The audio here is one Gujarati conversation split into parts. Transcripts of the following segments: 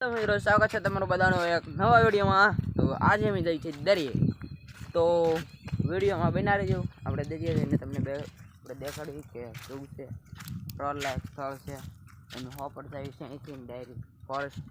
તો મિત્રો, સ્વાગત છે તમારું બધાનો એક નવા વિડીયોમાં. તો આજે અમે જઈ છે દરિયે. તો વિડીયોમાં બના રહેજો. આપણે દરિયે જઈને તમને બે આપણે દેખાડ્યું કે શું છે. લાયક સ્થળ છે. એનું હોપર જાય છે અહીંથી ડાયરી ફોરેસ્ટ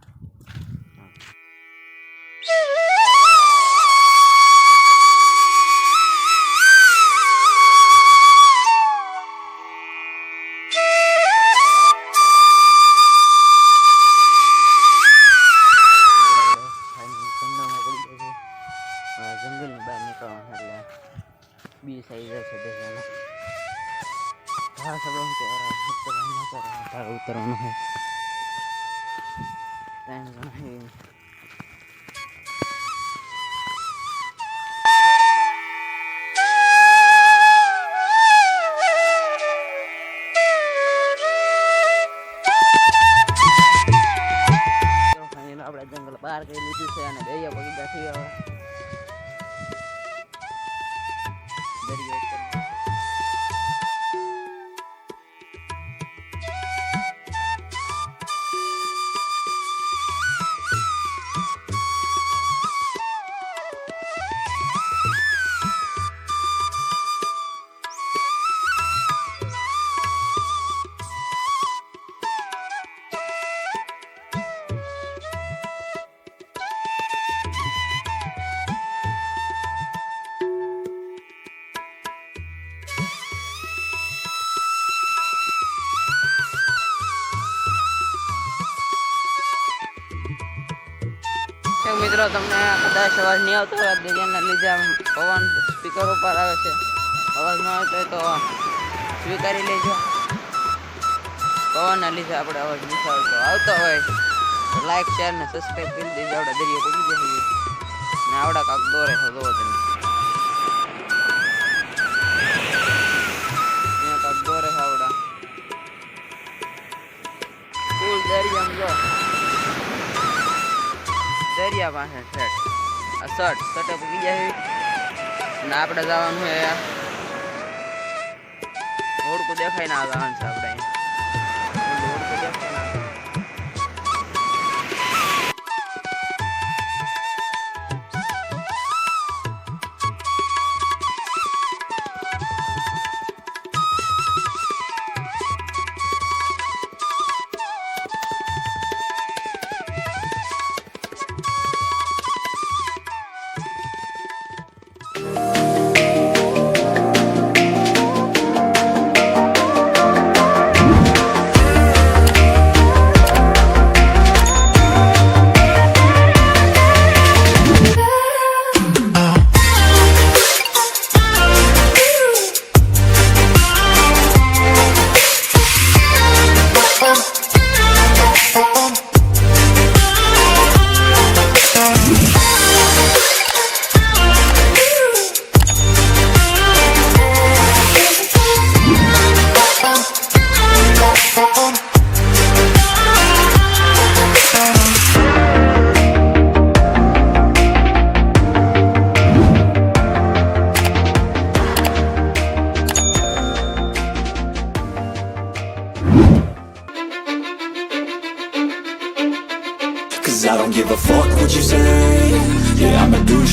જંગલની બહાર નીકળવાનું એટલે બી સાઈડ છે દેખાનો હા સબળું હું ઉતરવાનું ન કરે તારે ઉતરવાનું હોય ટાઈમ final આપણે જંગલ બહાર કરી લીધું છે અને દરિયા પગી ગયા મિત્રો, તમને કદાચ અવાજ નહીં આવતો હોય દરિયાના લીધે આમ પવન સ્પીકર ઉપર આવે છે. અવાજ ન આવતો હોય તો સ્વીકારી લેજો. પવનના લીધે આપણે અવાજ નથી આવતો. આવતો હોય લાઈક શેર ને સબસ્ક્રાઈબ કરી દેજો. આપણે દરિયો પૂરી જઈએ ને આવડા કાક દોરે છે જોવો દરિયા પાસે શર્ટ આ શર્ટ શર્ટ પૂકી જાય ને આપણે જવાનું છે, ઓળખું દેખાય ના જવાનું છે આપણે.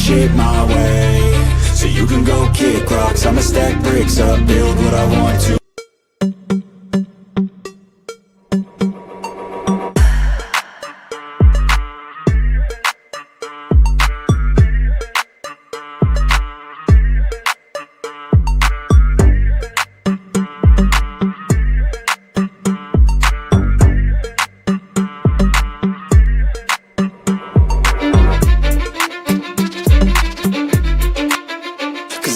Shit my way. So you can go kick rocks. I'ma stack bricks up, build what I want to